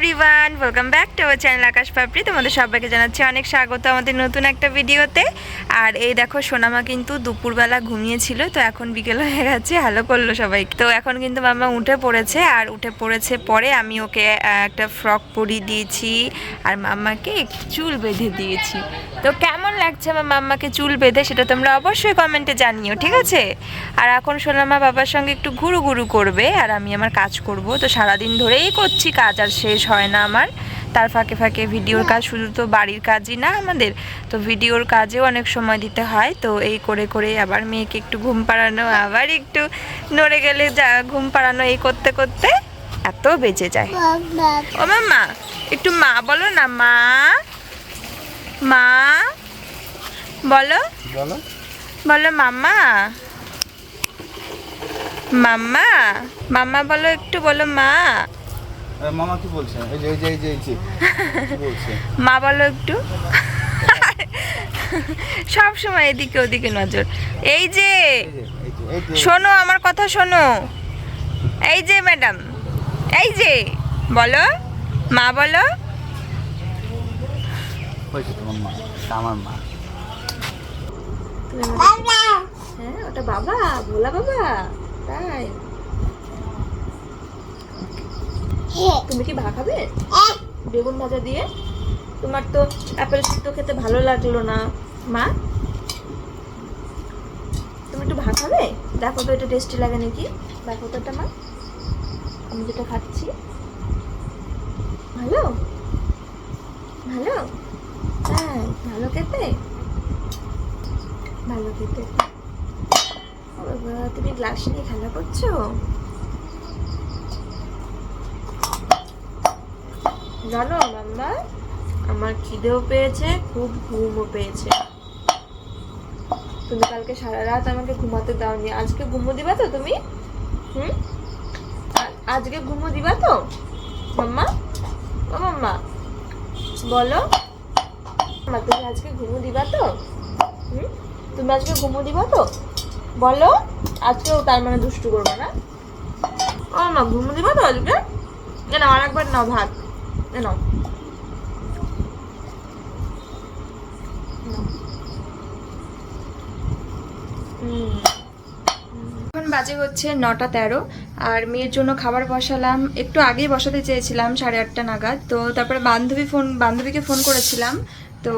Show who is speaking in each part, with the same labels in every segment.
Speaker 1: Everyone welcome back to our channel Akash Papri তোমাদের সবাইকে জানাচ্ছি অনেক স্বাগত আমাদের নতুন একটা ভিডিওতে। আর এই দেখো, সোনামা কিন্তু দুপুরবেলা ঘুমিয়েছিল, তো এখন বিকেল হয়ে গেছে হ্যালো করল সবাই। তো এখন কিন্তু মাম্মা উঠে পড়েছে, আর উঠে পড়েছে পরে আমি ওকে একটা ফ্রক পরিয়ে দিয়েছি, আর মাম্মাকে চুল বেঁধে দিয়েছি। তো কেমন লাগছে আমার মাম্মাকে চুল বেঁধে, সেটা তোমরা অবশ্যই কমেন্টে জানিও, ঠিক আছে? আর এখন সোনামা বাবার সঙ্গে একটু ঘুরু ঘুরু করবে, আর আমি আমার কাজ করব। তো সারাদিন ধরেই করছি, কাজ আর শেষ হয় না আমার। তার ফাঁকে ফাঁকে ভিডিওর কাজ শুধু তো বাড়ির কাজই না আমাদের। তো ভিডিওর কাজেও অনেক সময় দিতে হয়। তো এই করে করে আবার মেয়েকে একটু ঘুম পাড়ানো আবার একটু নড়ে গেলে যা ঘুম পাড়ানো এই করতে করতে এত বেঁচে যায়। ও মাম্মা একটু মা বলো না মা। মা বলো।
Speaker 2: বলো।
Speaker 1: বলো মাম্মা। মাম্মা মাম্মা বলো একটু বলো মা।
Speaker 2: মামা কি বলছে? এই যে এই যে এই যে এই যে কি বলছে?
Speaker 1: মা বলো একটু। সব সময় এদিকে ওদিকে নজর। এই যে
Speaker 2: এই যে এই যে এই যে।
Speaker 1: শোনো আমার কথা শোনো। এই যে ম্যাডাম এই যে বলো মা বলো।
Speaker 2: আমার মা।
Speaker 1: হ্যাঁ ওটা বাবা ভোলা বাবা। তাই। তুমি কি ভাত খাবে? বেগুন ভাজা দিয়ে। তোমার তো অ্যাপেল সিদ্ধ খেতে ভালো লাগল না। মা? তুমি একটু ভাত খাবে? দেখো তো এটা টেস্টি লাগে নাকি? দেখো তো এটা মা। আমি যেটা খাচ্ছি। ভালো? ভালো? হ্যাঁ ভালো খেতে? ভালো খেতে। তুমি গ্লাস নিয়ে খেলা করছ? জানো মাম্মা? আমার খিদেও পেয়েছে, খুব ঘুমও পেয়েছে। তুমি কালকে সারা রাত আমাকে ঘুমাতে দাওনি। আজকে ঘুমো দিবা তো তুমি? হুম? আজকে ঘুমো দিবা তো? মাম্মা? ও মাম্মা, বলো। মা তুমি আজকে ঘুমো দিবা তো? হুম? তুমি আজকে ঘুমো দিবা তো? বলো। আজকেও তার মানে দুষ্টু করবে না? ও মা, ঘুমো দিবা তো আজকে? না নাও আর একবার নাও ভাত। নাও no. এখন বাজে হচ্ছে নটা তেরো, আর মেয়ের জন্য খাবার বসালাম। একটু আগেই বসাতে চেয়েছিলাম সাড়ে আটটা নাগাদ, তো তারপরে বান্ধবী ফোন বান্ধবীকে ফোন করেছিলাম। তো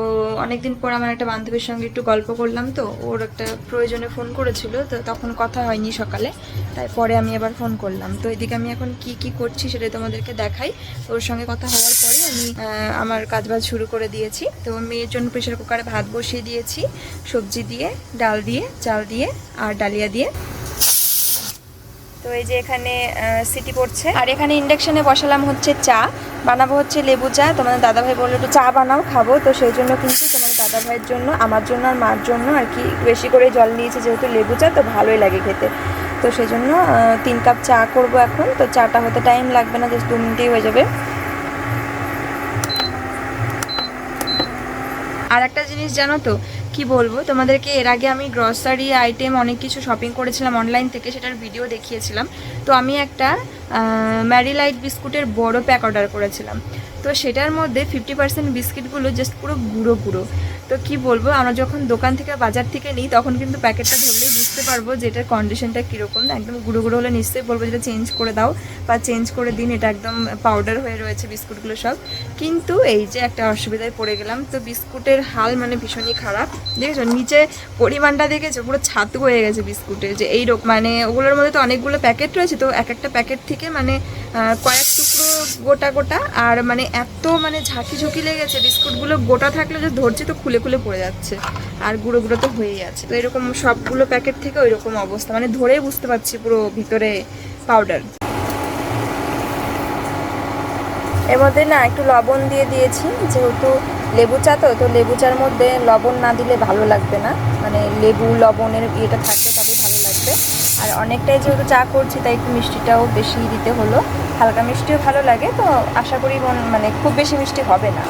Speaker 1: অনেকদিন পর আমার একটা বান্ধবীর সঙ্গে একটু গল্প করলাম তো, ওর একটা প্রয়োজনে ফোন করেছিল, তো তখন কথা হয়নি সকালে, তাই পরে আমি আবার ফোন করলাম। তো এদিকে আমি এখন কি কি করছি সেটা তোমাদেরকে দেখাই। ওর সঙ্গে কথা হওয়ার পরে আমি আমার কাজবাজ শুরু করে দিয়েছি। তো মেয়ের জন্য প্রেশার কুকারে ভাত বসিয়ে দিয়েছি, সবজি দিয়ে, ডাল দিয়ে, চাল দিয়ে, আর ডালিয়া দিয়ে। তো এই যে এখানে সিটি পড়ছে। আর এখানে ইন্ডাকশানে বসালাম হচ্ছে চা। বানাবো হচ্ছে লেবু চা। তোমাদের দাদাভাই বলল একটু চা বানাও, খাব। তো সেই জন্য কিন্তু তোমার দাদাভাইয়ের জন্য, আমার জন্য আর মার জন্য আর কি বেশি করে জল নিয়েছে যেহেতু লেবু চা, তো ভালোই লাগে খেতে। তো সেই জন্য তিন কাপ চা করব এখন। তো চাটা হতে টাইম লাগবে না জাস্ট দু মিনিটেই হয়ে যাবে। আর একটা জিনিস জানো তো? কি বলব? তোমাদেরকে এর আগে আমি গ্রসারি আইটেম অনেক কিছু শপিং করেছিলাম অনলাইন থেকে, সেটার ভিডিও দেখিয়েছিলাম। তো আমি একটা ম্যারি লাইট বিস্কুটের বড় প্যাক অর্ডার করেছিলাম। তো সেটার মধ্যে ফিফটি পার্সেন্ট বিস্কিটগুলো জাস্ট পুরো গুঁড়ো গুঁড়ো। তো কি বলব? আমরা যখন দোকান থেকে বাজার থেকে নিই, তখন কিন্তু প্যাকেটটা ধরলেই বুঝতে পারব যে এটার কন্ডিশনটা কীরকম। একদম গুঁড়ো গুঁড়ো হলে নিশ্চয়ই বলব যেটা চেঞ্জ করে দাও বা চেঞ্জ করে দিন, এটা একদম পাউডার হয়ে রয়েছে বিস্কুটগুলো সব। কিন্তু এই যে একটা অসুবিধায় পড়ে গেলাম, তো বিস্কুটের হাল মানে ভীষণই খারাপ। দেখেছ? নিচে পরিমাণটা দেখেছ? পুরো ছাতু হয়ে গেছে বিস্কুটের যে, এই রকম মানে ওগুলোর মধ্যে তো অনেকগুলো প্যাকেট রয়েছে, তো এক একটা প্যাকেট থেকে মানে কয়েক গোটা গোটা, আর মানে এত মানে ঝাঁকি ঝুঁকি লেগেছে বিস্কুটগুলো গোটা থাকলে যে ধরছে তো খুলে খুলে পড়ে যাচ্ছে, আর গুঁড়ো গুঁড়ো তো হয়েই আছে। তো এরকম সবগুলো প্যাকেট থেকে ওই রকম অবস্থা মানে ধরেই বুঝতে পারছি পুরো ভিতরে পাউডার এর মধ্যে না একটু লবণ দিয়ে দিয়েছি, যেহেতু লেবু চা তো তো লেবু চার মধ্যে লবণ না দিলে ভালো লাগবে না। মানে লেবু, লবণের ইয়েটা থাকলে তবে ভালো লাগবে। আর অনেকটাই যেহেতু চা করছি, তাই একটু মিষ্টিটাও বেশি দিতে হলো। হালকা মিষ্টিও ভালো লাগে, তো আশা করি মানে খুব বেশি মিষ্টি হবে না।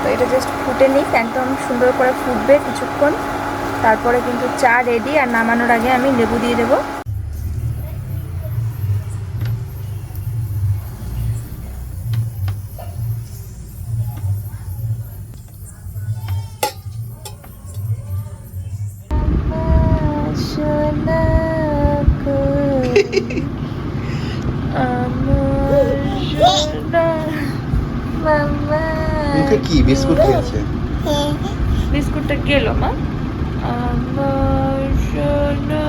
Speaker 1: তো এটা জাস্ট ফুটে নিই একদম সুন্দর করে ফুটবে কিছুক্ষণ। তারপরে কিন্তু চা রেডি আর নামানোর আগে আমি লেবু দিয়ে দেবো।
Speaker 2: মুখে কি বিস্কুট খেয়েছে
Speaker 1: বিস্কুটটা গেল মা? আমার সোনা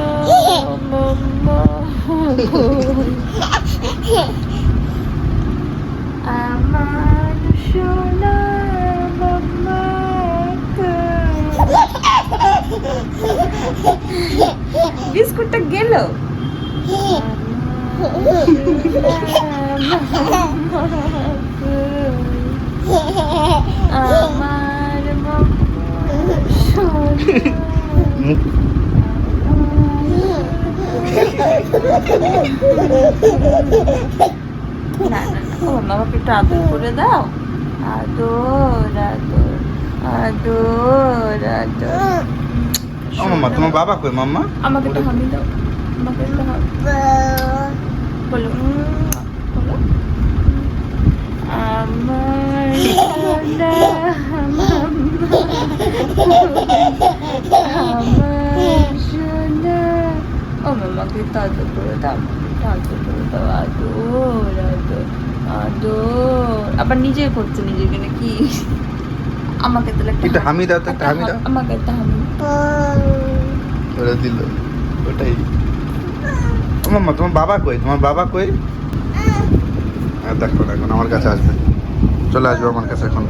Speaker 1: আমার সোনা বিস্কুটটা গেল? আমার না না। আমাকে একটু আদর করে দাও। আদর আদর আদর আদর।
Speaker 2: ও মাম্মা তোমার বাবা কই মাম্মা?
Speaker 1: আমাকে একটা হামি দাও। আমাকে একটা হামি বলো। বলো। আমার মামাকে একটু করে দাও আদর করে দাও আদর আদর আদর। আবার নিজে করছে নিজেকে নাকি? আমাকে তাহলে
Speaker 2: একটা হামি দাও তো একটা হামি দাও।
Speaker 1: আমাকে একটা হামি
Speaker 2: করে দিল ওটাই। মাম্মা তোমার বাবা কই? তোমার বাবা কই? হ্যাঁ দেখো দেখো, আমার কাছে আসবে। চলে আসবে আমার কাছে এখন।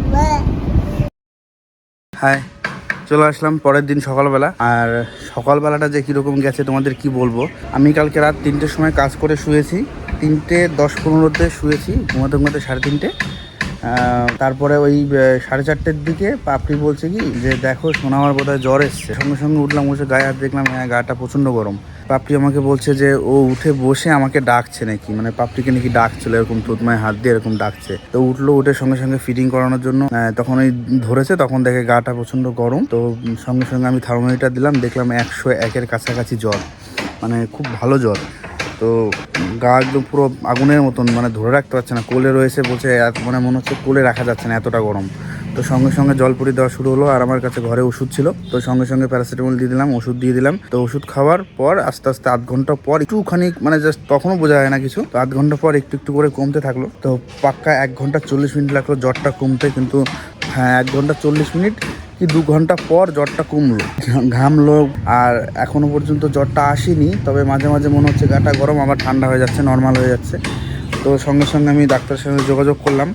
Speaker 2: হাই, চলে আসলাম পরের দিন সকালবেলা। আর সকালবেলাটা যে কীরকম গেছে, তোমাদের কি বলব? আমি কালকে রাত তিনটের সময় কাজ করে শুয়েছি। তিনটে, দশ, পনেরোতে শুয়েছি, ঘুমাতে ঘুমাতে সাড়ে তিনটে। তারপরে ওই সাড়ে চারটের দিকে পাপড়ি বলছে কি, যে দেখো সোনামার বোধহয় জ্বর এসছে। সঙ্গে সঙ্গে উঠলাম বসে গায়ে হাত দেখলাম হ্যাঁ গাটা প্রচণ্ড গরম। পাপড়ি আমাকে বলছে যে, ও উঠে বসে আমাকে ডাকছে নাকি? মানে পাপড়িকে নাকি ডাকছিল, এরকম থুতমায় হাত দিয়ে এরকম ডাকছে। তো উঠল, উঠে সঙ্গে সঙ্গে ফিটিং করানোর জন্য তখন ওই ধরেছে, তখন দেখে গাটা প্রচণ্ড গরম। তো সঙ্গে সঙ্গে আমি থার্মোমিটার দিলাম, দেখলাম একশো একের কাছাকাছি জ্বর মানে খুব ভালো জ্বর তো গা একদম পুরো আগুনের মতন মানে ধরে রাখতে পারছে না। কোলে রয়েছে বলছে মানে মনে হচ্ছে কোলে রাখা যাচ্ছে না, এতটা গরম। তো সঙ্গে সঙ্গে জলপুরি দেওয়া শুরু হলো, আর আমার কাছে ঘরে ওষুধ ছিল। তো সঙ্গে সঙ্গে প্যারাসিটামল দিয়ে দিলাম, ওষুধ দিয়ে দিলাম। তো ওষুধ খাওয়ার পর, আস্তে আস্তে আধ ঘণ্টা পর একটুখানি মানে জাস্ট তখনও বোঝা যায় না কিছু। তো আধ ঘণ্টা পর একটু একটু করে কমতে থাকল। তো পাক্কা এক ঘণ্টা চল্লিশ মিনিট লাগল, জ্বরটা কমতে, কিন্তু হ্যাঁ এক ঘণ্টা চল্লিশ মিনিট কি দু ঘণ্টা পর জ্বরটা কমলো। ঘামলো আর এখনও পর্যন্ত জ্বরটা আসেনি, তবে মাঝে মাঝে মনে হচ্ছে গাটা গরম, আবার ঠান্ডা হয়ে যাচ্ছে নর্মাল হয়ে যাচ্ছে। তো সঙ্গে সঙ্গে আমি ডাক্তারের সঙ্গে যোগাযোগ করলাম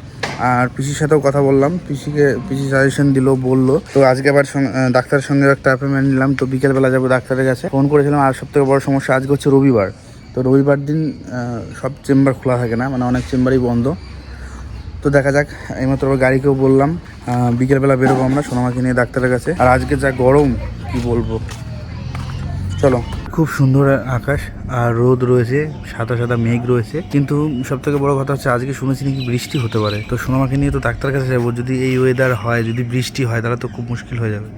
Speaker 2: আর পিসির সাথেও কথা বললাম। পিসিকে, পিসি সাজেশন দিল, বলল। তো আজকে আবার ডাক্তারের সঙ্গে একটা অ্যাপয়েন্টমেন্ট নিলাম। তো বিকেলবেলা যাব ডাক্তারের কাছে। ফোন করেছিলাম, আর সব থেকে বড় সমস্যা আজকে হচ্ছে রবিবার। তো রবিবার দিন সব চেম্বার খোলা থাকে না মানে অনেক চেম্বারই বন্ধ। তো দেখা যাক, এইমাত্র আবার গাড়িকেও বললাম। বিকেলবেলা বেরোবো আমরা সোনামাকে নিয়ে ডাক্তারের কাছে। আর আজকে যা গরম, কি বলব? চলো। খুব সুন্দর আকাশ আর রোদ রয়েছে, সাদা সাদা মেঘ রয়েছে। কিন্তু সব থেকে বড় কথা হচ্ছে, আজকে শুনেছি নাকি বৃষ্টি হতে পারে। তো সোনামাকে নিয়ে তো ডাক্তার কাছে যাব। যদি এই ওয়েদার হয়, যদি বৃষ্টি হয়, তাহলে তো খুব মুশকিল হয়ে যাবে।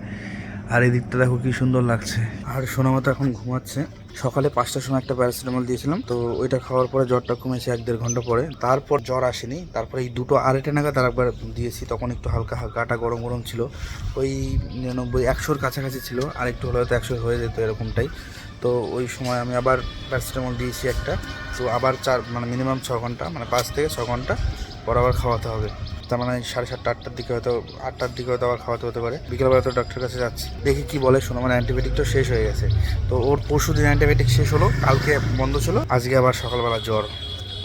Speaker 2: আর এই দিকটা দেখো কি সুন্দর লাগছে। আর সোনামা তো এখন ঘুমাচ্ছে। সকালে পাঁচটার সময় একটা প্যারাসিটামল দিয়েছিলাম, তো ওইটা খাওয়ার পরে জ্বরটা কমেছে এক দেড় ঘণ্টা পরে। তারপর জ্বর আসেনি, তারপরে এই দুটো আড়াইটে নাগাদ আর একবার দিয়েছি, তখন একটু হালকা হালকা গাটা গরম গরম ছিল। ওই নিরানব্বই, একশোর কাছাকাছি ছিল, আর একটু হলে হয়তো একশো হয়ে যেত এরকমটাই। তো ওই সময় আমি আবার প্যারাসিটামল দিয়েছি একটা, তো আবার চার মানে মিনিমাম ছ ঘণ্টা মানে পাঁচ থেকে ছ ঘণ্টা পর আবার খাওয়াতে হবে। তার মানে সাড়ে সাতটা, আটটার দিকে হয়তো, আটটার দিকে হয়তো আবার খাওয়াতে হতে পারে। বিকেলবেলা তো ডাক্তারের কাছে যাচ্ছি। দেখি কি বলে, শোনো মানে অ্যান্টিবায়োটিক তো শেষ হয়ে গেছে। তো ওর পরশু দিন অ্যান্টিবায়োটিক শেষ হলো, কালকে বন্ধ ছিল, আজকে আবার সকালবেলা জ্বর।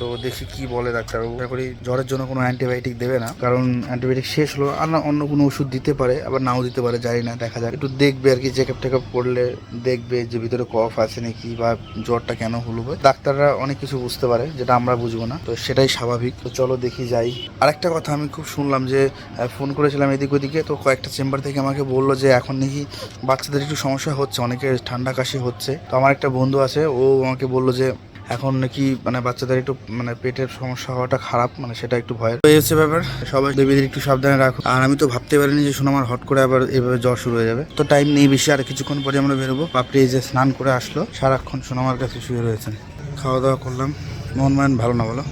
Speaker 2: তো দেখি কি বলে ডাক্তারবাবু। আশা করি জ্বরের জন্য কোনো অ্যান্টিবায়োটিক দেবে না। কারণ অ্যান্টিবায়োটিক শেষ হলো, আর না, অন্য কোনো ওষুধ দিতে পারে, আবার নাও দিতে পারে, জানি না, দেখা যাক। একটু দেখবে আর কি চেক আপ টেক আপ করলে দেখবে যে ভিতরে কফ আছে নাকি বা জ্বরটা কেন হলো। ডাক্তাররা অনেক কিছু বুঝতে পারে, যেটা আমরা বুঝব না। তো সেটাই স্বাভাবিক। তো চলো দেখি যাই। আরেকটা কথা আমি খুব শুনলাম যে ফোন করেছিলাম এদিক ওদিকে, তো কয়েকটা চেম্বার থেকে আমাকে বলল যে, এখন নাকি বাচ্চাদের একটু সমস্যা হচ্ছে অনেকে ঠান্ডা কাশি হচ্ছে। তো আমার একটা বন্ধু আছে, ও আমাকে বলল যে এখন নাকি মানে বাচ্চাদের একটু মানে পেটের সমস্যা হওয়াটা খারাপ মানে সেটা একটু ভয় এই হচ্ছে ব্যাপার। সবাই দেবীদের একটু সাবধানে রাখো। আর আমি তো ভাবতে পারিনি যে শোনো আমার হট করে আবার এভাবে জ্বর শুরু হয়ে যাবে। তো টাইম নেই বেশি, আর কিছুক্ষণ পরে আমরা বেরোবো। পাপড়ি এই যে স্নান করে আসলো, সারাক্ষণ সোনামার কাছে শুয়ে রয়েছেন খাওয়া দাওয়া করলাম। মন মান ভালো না বলো?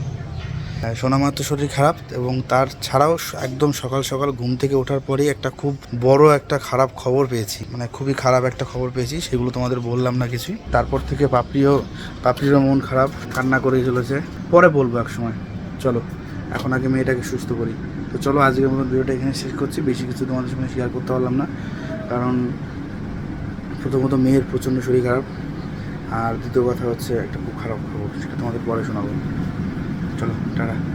Speaker 2: তো শরীর খারাপ এবং তার ছাড়াও একদম সকাল সকাল ঘুম থেকে ওঠার পরেই একটা খুব বড় একটা খারাপ খবর পেয়েছি। মানে খুবই খারাপ একটা খবর পেয়েছি, সেগুলো তোমাদের বললাম না কিছুই। তারপর থেকে পাপড়িও, পাপড়িরও মন খারাপ, কান্না করে চলেছে। পরে বলব এক সময় চলো, এখন আগে মেয়েটাকে সুস্থ করি। তো চলো, আজকের মতো ভিডিওটা এখানে শেষ করছি। বেশি কিছু তোমাদের সঙ্গে শেয়ার করতে পারলাম না। কারণ প্রথমত মেয়ের প্রচণ্ড শরীর খারাপ। আর দ্বিতীয় কথা হচ্ছে একটা খুব খারাপ খবর, সেটা তোমাদের পরে শোনাবো। চলো টাটা